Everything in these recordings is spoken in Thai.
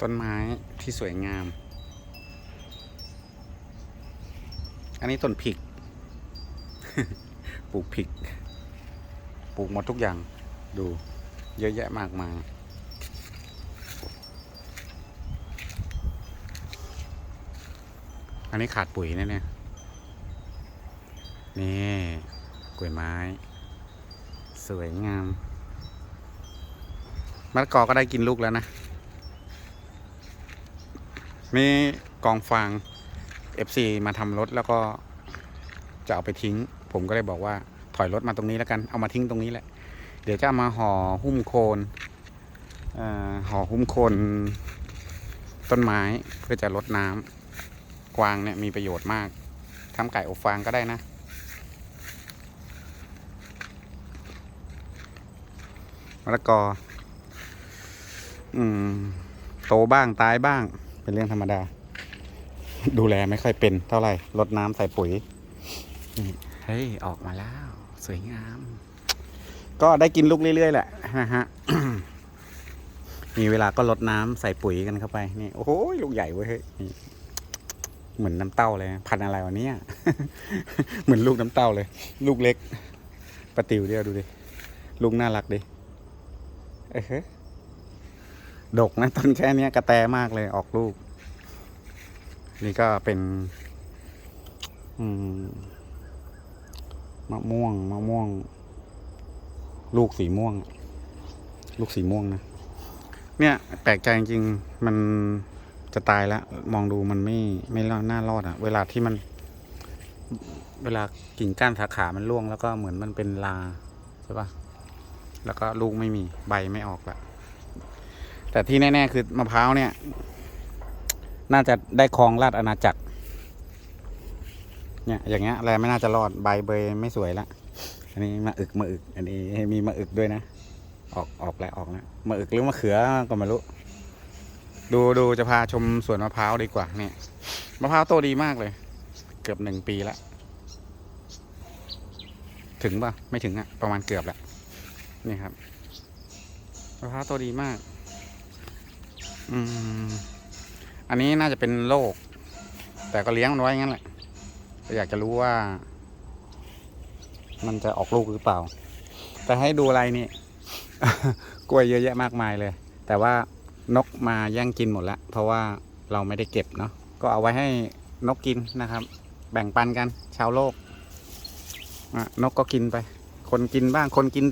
ต้นไม้ที่สวยงาม อันนี้ต้นผิก ปลูกผิก ปลูกหมดทุกอย่าง ดูเยอะแยะมากมาย อันนี้ขาดปุ๋ยนะเนี่ย นี่กล้วยไม้ สวยงามมะละกอก็ได้กินลูกแล้วนะ มีกองฟาง FC มาทำรถแล้วก็จะเอาไปทิ้ง ผมก็เลยบอกว่าถอยรถมาตรงนี้แล้วกันเอามาทิ้งตรงนี้แหละ เดี๋ยวจะามาห่อหุ้มโคนห่อหุ้มโคนต้นไม้เพื่อจะลดน้ำกวางเนี่ยมีประโยชน์มากทำไก่อบฟางก็ได้นะ มะละกอ อืม โตบ้างตายบ้าง เป็นเรื่องธรรมดา ดูแลไม่ค่อยเป็นเท่าไหร่รดน้ำใส่ปุ๋ยนี่เฮ้ย ออกมาแล้ว สวยงาม ก็ได้กินลูกเรื่อย ๆ แหละนะฮะมีเวลาก็รดน้ำใส่ปุ๋ยกันเข้าไปนี่โอ้โหลูกใหญ่เว้ยเฮ้ยนี่เหมือนน้ำเต้าเลย พันธุ์อะไรวะเนี่ยเหมือนลูกน้ำเต้าเลย ลูกเล็กปลาติวเดียวดูดิลูกน่ารักดิเออ ดกนะต้นแค่นี้กระแตมากเลยออกลูก นี่ก็เป็นมะม่วงมะม่วง ลูกสีม่วง ลูกสีม่วงนะเนี่ยแปลกใจจริงมันจะตายแล้ว มองดูมันไม่ไม่รอดน่ารอดอะเวลาที่มัน เวลากิ่งก้านสาขามันร่วงแล้วก็เหมือนมันเป็นลาใช่ป่ะแล้วก็ลูกไม่มีใบไม่ออกละ แต่ที่แน่ๆคือมะพร้าวเนี่ย น่าจะได้ครองราชอาณาจักร เนี่ย อย่างเงี้ยอะไรไม่น่าจะรอดใบเบยไม่สวยละอันนี้มาอึกมาอึก อันนี้มีมาอึกด้วยนะ ออกออกแล้วออกแล้วมาอึกหรือมะเขือก็ไม่รู้ดูดูจะพาชมสวนมะพร้าวดีกว่าเนี่ยมะพร้าวโตดีมากเลย เกือบหนึ่งปีแล้วถึงป่ะ ไม่ถึงอะประมาณเกือบแหละนี่ครับมะพร้าวโตดีมาก อืมอันนี้น่าจะเป็นโรคแต่ก็เลี้ยงมันไว้งั้นแหละอยากจะรู้ว่า มันจะออกลูกหรือเปล่า แต่ให้ดูอะไรนี่ กล้วยเยอะแยะมากมายเลย แต่ว่านกมาแย่งกินหมดแล้ว เพราะว่าเราไม่ได้เก็บเนาะก็เอาไว้ให้นกกินนะครับ แบ่งปันกันชาวโลกนกก็กินไป คนกินบ้าง คนกิน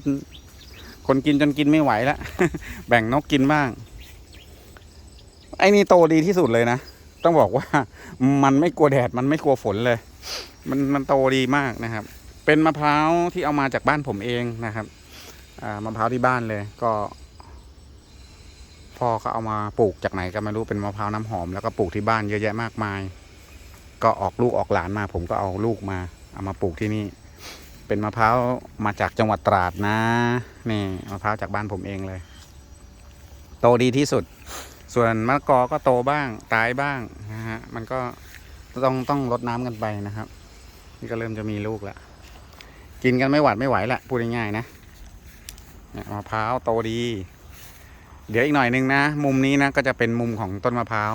คนกินจนกินไม่ไหวแล้วแบ่งนกกินบ้าง ไอ้นี่โตดีที่สุดเลยนะ ต้องบอกว่ามันไม่กลัวแดดมันไม่กลัวฝนเลย มันมันโตดีมากนะครับ เป็นมะพร้าวที่เอามาจากบ้านผมเองนะครับมะพร้าวที่บ้านเลยก็พ่อเขาเอามาปลูกจากไหนก็ไม่รู้เป็นมะพร้าวน้ำหอมแล้วก็ปลูกที่บ้านเยอะแยะมากมาย ก็ออกลูกออกหลานมา ผมก็เอาลูกมา เอามาปลูกที่นี่ เป็นมะพร้าวมาจากจังหวัดตราดนะนี่มะพร้าวจากบ้านผมเองเลย โตดีที่สุด ส่วนมะกอก็โตบ้างตายบ้างนะฮะมันก็ต้องต้องลดน้ำกันไปนะครับ นี่ก็เริ่มจะมีลูกแล้วกินกันไม่หวัดไม่ไหวแหละพูดง่ายๆนะเนี่ยมะพร้าวโตดี เดี๋ยวอีกหน่อยนึงนะ มุมนี้นะก็จะเป็นมุมของต้นมะพร้าว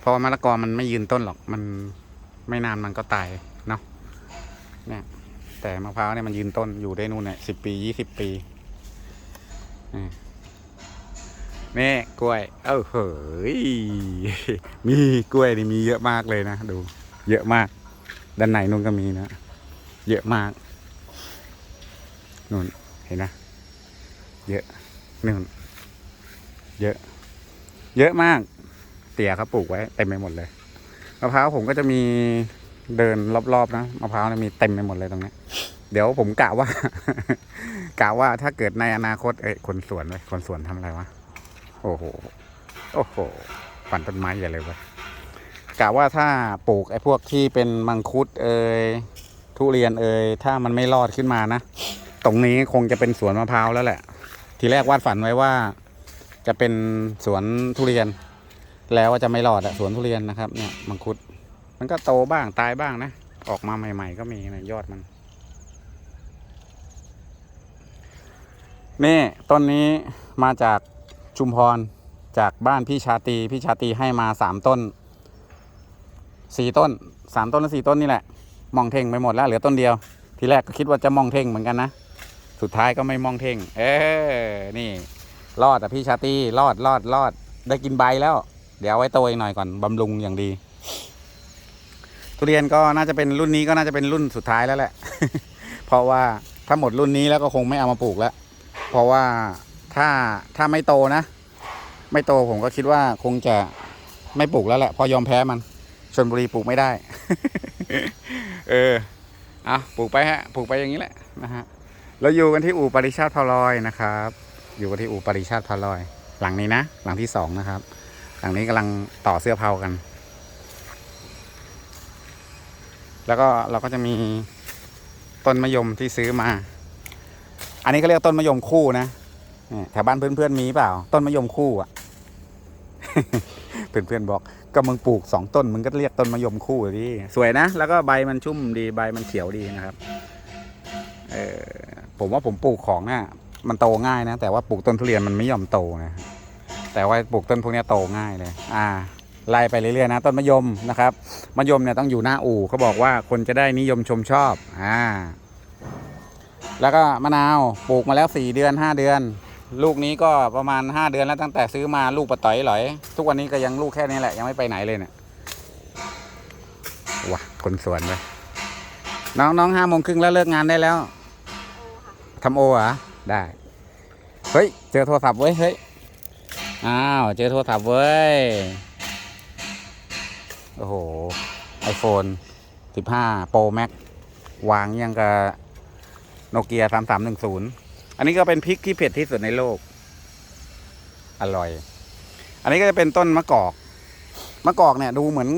เพราะว่ามะละกอมันไม่ยืนต้นหรอกมันไม่นานมันก็ตายเนาะเนี่ยแต่มะพร้าวเนี่ยมันยืนต้นอยู่ได้นู่นเนี่ยสิบปียี่สิบปี นี่กล้วย เอ้าเฮ้ยมีกล้วยนี่มีเยอะมากเลยนะดู เยอะมาก ด้านในนู่นก็มีนะ เยอะมากนู่นเห็นนะ เยอะนู่นเยอะ เยอะมาก เตี่ยเขาปลูกไว้เต็มไปหมดเลยมะพร้าวผมก็จะมีเดินรอบๆนะมะพร้าวเนี่ยมีเต็มไปหมดเลยตรงนี้เดี๋ยวผมกะว่า กะว่าถ้าเกิดในอนาคตเอ้ยคนสวนเลยคนสวนทำอะไรวะ โอ้โห โอ้โห ปั่นต้นไม้ใหญ่เลยวะกะว่าถ้าปลูกไอ้พวกที่เป็นมังคุดเอ่ยทุเรียนเอ่ยถ้ามันไม่รอดขึ้นมานะ ตรงนี้คงจะเป็นสวนมะพร้าวแล้วแหละ ทีแรกวาดฝันไว้ว่า จะเป็นสวนทุเรียน แล้วว่าจะไม่รอดอะสวนทุเรียนนะครับ เนี่ยมังคุด มันก็โตบ้างตายบ้างนะ ออกมาใหม่ ๆ ก็มีนะยอดมันนี่ต้นนี้มาจาก ชุมพรจากบ้านพี่ชาตีพี่ชาตีให้มาสามต้นสี่ต้นสามต้นหรือสี่ต้นนี่แหละ มองเท่งไปหมดแล้วเหลือต้นเดียว ทีแรกก็คิดว่าจะมองเท่งเหมือนกันนะ สุดท้ายก็ไม่มองเท่ง เออนี่ รอดอะพี่ชาตีรอดรอดรอดได้กินใบแล้ว เดี๋ยวไว้โตอีกหน่อยก่อนบำรุงอย่างดี ทุเรียนก็น่าจะเป็นรุ่นนี้ก็น่าจะเป็นรุ่นสุดท้ายแล้วแหละ เพราะว่าถ้าหมดรุ่นนี้แล้วก็คงไม่เอามาปลูกแล้ว เพราะว่า ถ้าถ้าไม่โตนะ ไม่โตผมก็คิดว่าคงจะไม่ปลูกแล้วแหละ พอยอมแพ้มันชนบุรีปลูกไม่ได้ เออเอาปลูกไปฮะปลูกไปอย่างนี้แหละนะฮะเราอยู่กันที่อู่ปริชาติพลอยนะครับ อยู่กันที่อู่ปริชาติพลอย หลังนี้นะหลังที่สองนะครับ หลังนี้กำลังต่อเสื้อเผากัน แล้วก็เราก็จะมีต้นมะยมที่ซื้อมา อันนี้ก็เรียกต้นมะยมคู่นะ แถวบ้านเพื่อนๆมีเปล่า ต้นมะยมคู่อะ เพื่อนๆบอก ก็มึงปลูกสองต้นมึงก็เรียกต้นมะยมคู่ดิสวยนะ แล้วก็ใบมันชุ่มดีใบมันเขียวดีนะครับ เออผมว่าผมปลูกของน่ะ มันโตง่ายนะ แต่ว่าปลูกต้นทุเรียนมันไม่ยอมโตนะแต่ว่าปลูกต้นพวกนี้โตง่ายเลย อ่าไล่ไปเรื่อยๆนะต้นมะยมนะครับมะยมเนี่ยต้องอยู่หน้าอู่เขาบอกว่าคนจะได้นิยมชมชอบอ่าแล้วก็มะนาวปลูกมาแล้วสี่เดือนห้าเดือน ลูกนี้ก็ประมาณ 5 เดือนแล้วตั้งแต่ซื้อมาลูกปะต่อยหลอย ทุกวันนี้ก็ยังลูกแค่นี้แหละ ยังไม่ไปไหนเลยเนะี่ยว้าคนสวนเลยน้องน้องห้าโมงครึ่งแล้วเลิกงานได้แล้วทำโอเหรอได้ เฮ้ย เจอโทรศัพท์เว้ยเฮ้ยอ้าวเจอโทรศัพท์เว้ยโอ้โหไอโฟนสิบห้าโปรแม็กวางยังกับโนเกียสามสามหนึ่งศูนย์ อันนี้ก็เป็นพริกที่เผ็ดที่สุดในโลก อร่อย อันนี้ก็จะเป็นต้นมะกอก มะกอกเนี่ยดูเหมือน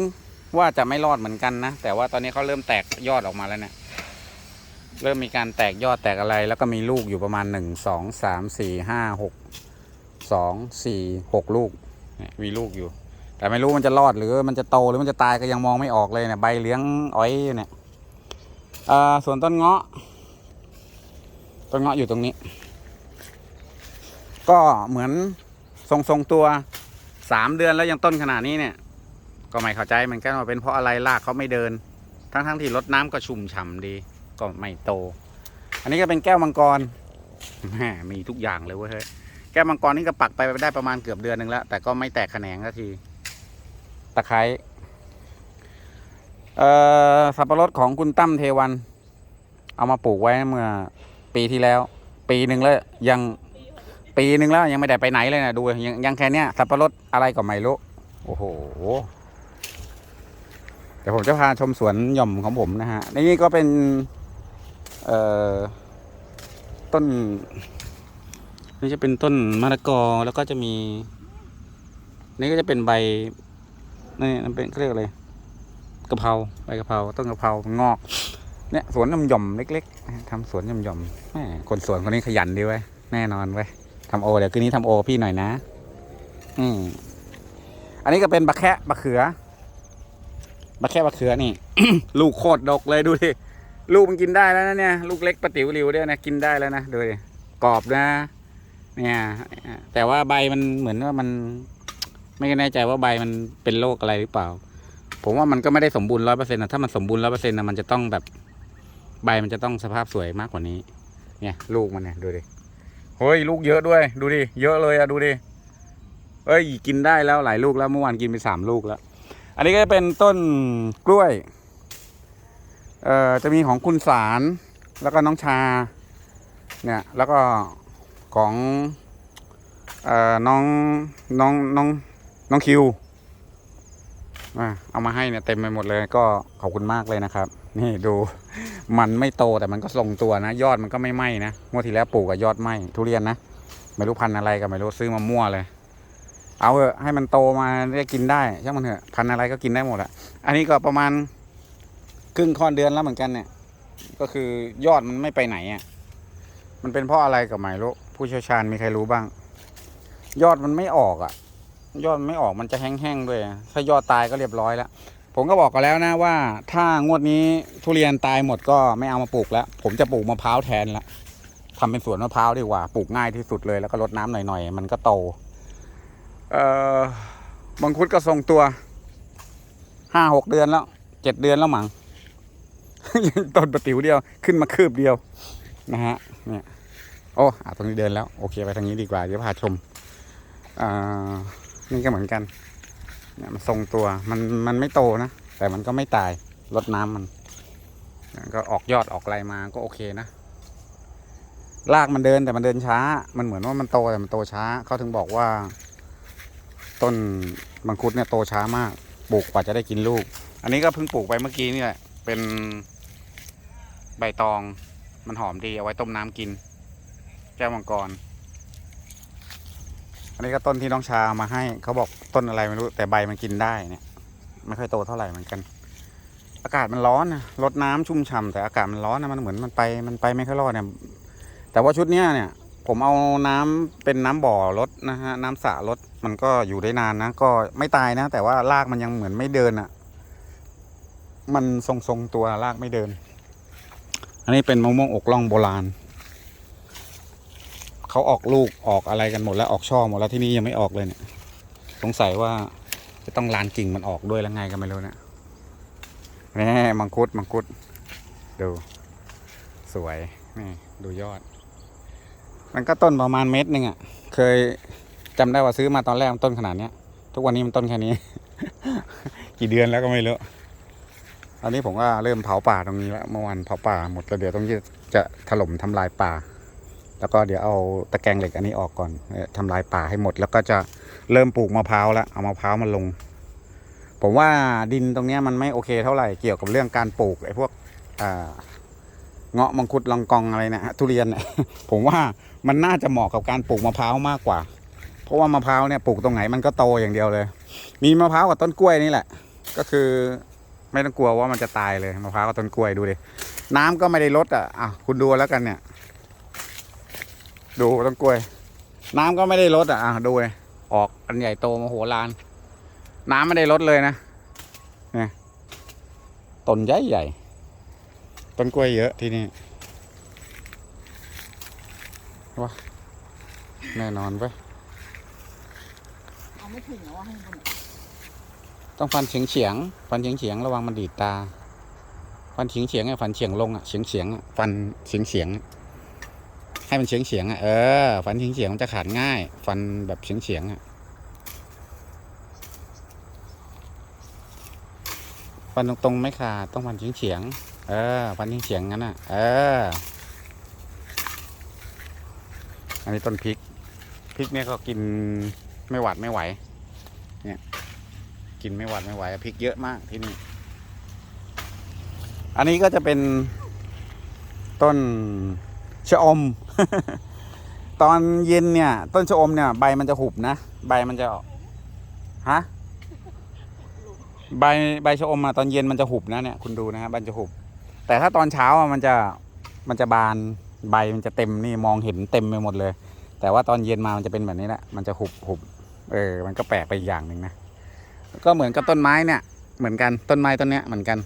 ว่าจะไม่รอดเหมือนกันนะ แต่ว่าตอนนี้เขาเริ่มแตกยอดออกมาแล้วเนี่ย เริ่มมีการแตกยอดแตกอะไร แล้วก็มีลูกอยู่ประมาณหนึ่งสองสามสี่ห้าหกสองสี่หกลูกมีลูกอยู่ แต่ไม่รู้มันจะรอดหรือมันจะโตหรือมันจะตายก็ยังมองไม่ออกเลยเนี่ยใบเลี้ยงอ้อยเนี่ยส่วนต้นเงาะ ต้นเงาะอยู่ตรงนี้ ก็เหมือนทรงทรงตัวสามเดือนแล้วยังต้นขนาดนี้เนี่ย ก็ไม่เข้าใจเหมือนกันว่าเป็นเพราะอะไรรากเขาไม่เดิน ทั้งทั้งที่รดน้ำก็ชุ่มฉ่ำดี ก็ไม่โต อันนี้ก็เป็นแก้วมังกรแหมมีทุกอย่างเลยเว้ยเฮ้ยแก้วมังกรนี่ก็ปักไปได้ประมาณเกือบเดือนหนึ่งแล้ว แต่ก็ไม่แตกแขนงสักทีตะไคร้เอ่อสับปะรดของคุณตั้มเทวัน เอามาปลูกไว้เมื่อ ปีที่แล้ว ปีหนึ่งแล้วยังปีหนึ่งแล้วยังไม่ได้ไปไหนเลยนะดูยังยังแค่เนี้ยสับปะรดอะไรก็ไม่รู้โอ้โหเดี๋ยวผมจะพาชมสวนหย่อมของผมนะฮะนี่ก็เป็นเอ่อต้น นี่จะเป็นต้นมะละกอแล้วก็จะมี นี่ก็จะเป็นใบนี่มันเป็นเขาเรียกอะไรกะเพราใบกะเพราต้นกะเพรางอก เนี่ยสวนหย่อมเล็กๆทำสวนหย่อมแหมคนสวนคนนี้ขยันดีไว้ยแน่นอนไว้ยทำโอเดี๋ยวคืนนี้ทำโอพี่หน่อยนะอืมอันนี้ก็เป็นบะแคะบะเขือบะแคะบะเขือนี่ ลูกโคตรดกเลยดูดิลูกมันกินได้แล้วนะเนี่ย ลูกเล็กปะติ๋วริวด้วยนะกินได้แล้วนะดูดิกรอบนะ เนี่ย แต่ว่าใบมันเหมือนว่ามัน ไม่แน่ใจว่าใบมันเป็นโรคอะไรหรือเปล่า ผมว่ามันก็ไม่ได้สมบูรณ์ร้อยเปอร์เซ็นต์นะถ้ามันสมบูรณ์ร้อยเปอร์เซ็นต์นะมันจะต้องแบบ ใบมันจะต้องสภาพสวยมากกว่านี้ เนี่ยลูกมันเนี่ยดูดิเฮ้ยลูกเยอะด้วย ดูดิเยอะเลยอะดูดิเอ้ยกินได้แล้วหลายลูกแล้วเมื่อวานกินไปสามลูกแล้ว อันนี้ก็จะเป็นต้นกล้วยเอ่อจะมีของคุณสารแล้วก็น้องชาเนี่ยแล้วก็ของเอ่อน้องน้องน้องน้องคิว เอามาให้เนี่ยเต็มไปหมดเลยก็ขอบคุณมากเลยนะครับ นี่ดูมันไม่โตแต่มันก็ทรงตัวนะ ยอดมันก็ไม่ไหม้นะงวดที่แล้วปลูกกับยอดไหม้ทุเรียนนะไม่รู้พันธุ์อะไรก็ไม่รู้ซื้อมามั่วเลย เอาเถอะให้มันโตมาได้กินได้ช่างมันเถอะพันธุ์อะไรก็กินได้หมดอะอันนี้ก็ประมาณครึ่งค่อนเดือนแล้วเหมือนกันเนี่ย ก็คือยอดมันไม่ไปไหนอะมันเป็นเพราะอะไรก็ไม่รู้ผู้เชี่ยวชาญมีใครรู้บ้าง ยอดมันไม่ออกอะ ยอดไม่ออกมันจะแห้งๆด้วย ถ้ายอดตายก็เรียบร้อยแล้ว ผมก็บอกกันแล้วนะว่าถ้างวดนี้ทุเรียนตายหมดก็ไม่เอามาปลูกแล้ว ผมจะปลูกมะพร้าวแทนละทำเป็นสวนมะพร้าวดีกว่าปลูกง่ายที่สุดเลยแล้วก็รดน้ำหน่อยๆ มันก็โต เอ่อมังคุดก็ทรงตัวห้าหกเดือนแล้วเจ็ดเดือนแล้วมั้งยังต้นประติ๋วเดียวขึ้นมาคืบเดียวนะฮะเนี่ยโอ้ตรงนี้เดินแล้ว โอเคไปทางนี้ดีกว่าเดี๋ยวพาชมอ่า นี่ก็เหมือนกันเนี่ยมันทรงตัวมันมันไม่โตนะ แต่มันก็ไม่ตายลดน้ำมันเนี่ยก็ออกยอดออกไรมาก็โอเคนะรากมันเดินแต่มันเดินช้า มันเหมือนว่ามันโตแต่มันโตช้าเขาถึงบอกว่า ต้นมังคุดเนี่ยโตช้ามากปลูกกว่าจะได้กินลูก อันนี้ก็เพิ่งปลูกไปเมื่อกี้นี่แหละเป็นใบตองมันหอมดีเอาไว้ต้มน้ำกิน แก้วมังกร อันนี้ก็ต้นที่น้องชาเอามาให้เขาบอกต้นอะไรไม่รู้แต่ใบมันกินได้เนี่ยไม่ค่อยโตเท่าไหร่เหมือนกัน อากาศมันร้อนนะรดน้ำชุ่มฉ่ำแต่อากาศมันร้อนนะมันเหมือนมันไปมันไปไม่ค่อยรอดเนี่ยแต่ว่าชุดเนี้ยเนี่ย ผมเอาน้ำเป็นน้ำบ่อรดนะฮะน้ำสระรดมันก็อยู่ได้นานนะก็ไม่ตายนะ แต่ว่ารากมันยังเหมือนไม่เดินอะ่ะ มันทรงๆตัวรากไม่เดิน อันนี้เป็นมะม่วงอกล่องโบราณ เขาออกลูกออกอะไรกันหมดแล้วออกช่อหมดแล้วที่นี่ยังไม่ออกเลยเนี่ย สงสัยว่าจะต้องลานกิ่งมันออกด้วยแล้วไงก็ไม่รู้เนี่ยแน่มังคุดมังคุด ดูสวยนี่ดูยอด มันก็ต้นประมาณเม็ดหนึ่งอะ่ะ เคยจำได้ว่าซื้อมาตอนแรกมันต้นขนาดเนี้ย ทุกวันนี้มันต้นแค่นี้ กี่เดือนแล้วก็ไม่รู้ตอนนี้ผมก็เริ่มเผาป่าตรงนี้แล้วเมื่อวานเผาป่าหมดแล้วเดี๋ยวต้องจะถล่มทำลายป่า แล้วก็เดี๋ยวเอาตะแกรงเหล็กอันนี้ออกก่อนเอ่อทำลายป่าให้หมด แล้วก็จะเริ่มปลูกมะพร้าวแล้วเอามะพร้าวมาลง ผมว่าดินตรงนี้มันไม่โอเคเท่าไหร่เกี่ยวกับเรื่องการปลูกไอ้พวกเงาะมังคุดลองกองอะไรนะฮะทุเรียนเนี่ยผมว่ามันน่าจะเหมาะกับการปลูกมะพร้าวมากกว่า เพราะว่ามะพร้าวเนี่ยปลูกตรงไหนมันก็โตอย่างเดียวเลย มีมะพร้าวกับต้นกล้วยนี่แหละ ก็คือไม่ต้องกลัวว่ามันจะตายเลยมะพร้าวกับต้นกล้วยดูดิน้ำก็ไม่ได้ลดอะอะคุณดูแล้วกันเนี่ย ดูต้นกล้วย น้ำก็ไม่ได้ลดอะดูเลยออกอันใหญ่โตมโหฬารน้ำไม่ได้ลดเลยนะเนี่ยต้นใหญ่ใหญ่ต้นกล้วยเยอะที่นี่ว้าแน่นอนไปเอาไม่ถึงแล้วว่าให้บนต้องฟันเฉียงเฉียงฟันเฉียงเฉียงระวังมันดีดตา ฟันเฉียงเฉียงไงฟันเฉียงลงอะเฉียงเฉียงๆอะฟันเฉียงเฉียง ให้มันเฉียงเฉียงอะเออฟันเฉียงเฉียงมันจะขาดง่าย ฟันแบบเฉียงเฉียงอะฟันตรงๆไม่ขาดต้องฟันเฉียงเฉียงเออฟันเฉียงเฉียงงั้นอะ เออ อันนี้ต้นพริกพริกเนี่ยก็กินไม่หวาดไม่ไหว เนี่ย กินไม่หวาดไม่ไหวพริกเยอะมากที่นี่ อันนี้ก็จะเป็นต้น ชะอม ตอนเย็นเนี่ย ต้นชะอมเนี่ย ใบมันจะหุบนะ ใบมันจะฮะใบใบชะอมอะตอนเย็นมันจะหุบนะเนี่ยคุณดูนะฮะใบจะหุบ แต่ถ้าตอนเช้าอะมันจะมันจะบานใบมันจะเต็มนี่มองเห็นเต็มไปหมดเลย แต่ว่าตอนเย็นมามันจะเป็นแบบนี้แหละมันจะหุบหุบเออ มันก็แปลกไปอีกอย่างหนึ่งนะก็เหมือนกับต้นไม้เนี่ย เหมือนกันต้นไม้ต้นเนี้ยเหมือนกัน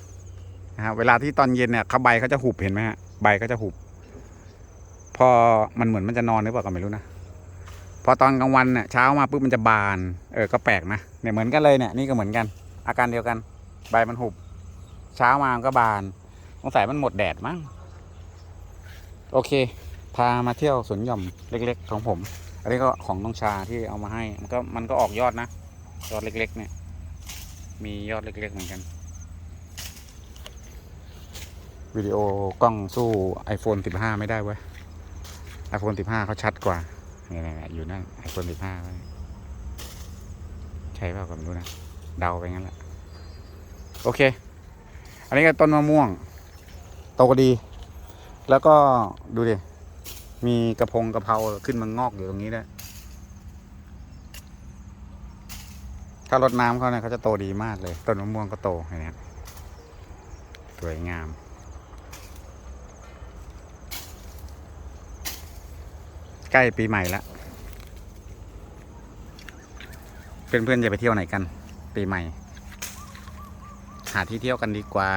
นะฮะเวลาที่ตอนเย็นเนี่ยเขาใบเขาจะหุบเห็นไหมฮะใบก็จะหุบ พอมันเหมือนมันจะนอนหรือเปล่าก็ไม่รู้นะพอตอนกลางวันเนี่ยเช้ามาปุ๊บมันจะบานเออก็แปลกนะเนี่ยเหมือนกันเลยเนี่ยนี่ก็เหมือนกัน อาการเดียวกัน ใบมันหุบ เช้ามามันก็บานสงสัยมันหมดแดดมั้งโอเค พามาเที่ยวสวนหย่อมเล็ก ๆ ของผม อันนี้ก็ของน้องชาที่เอามาให้ มันก็มันก็ออกยอดนะยอดเล็ก ๆ เนี่ย มียอดเล็ก ๆ เหมือนกันวิดีโอกล้องสู้ iPhone 15 ไม่ได้เว้ย iPhone 15เขาชัดกว่าเนี่ยอยู่นั่น iPhone 15เว้ยใช่เปล่าก็ไม่รู้นะ เดาไปงั้นแหละ โอเค อันนี้ก็ต้นมะม่วง โตก็ดี แล้วก็ดูดิ มีกระพงกระเพราขึ้นมางอกอยู่ตรงนี้ด้วยถ้ารดน้ำเขาเนี่ยเขาจะโตดีมากเลย ต้นมะม่วงก็โตเห็นไหมครับสวยงาม ใกล้ปีใหม่แล้วเพื่อนๆจะไปเที่ยวไหนกัน ปีใหม่ หาที่เที่ยวกันดีกว่า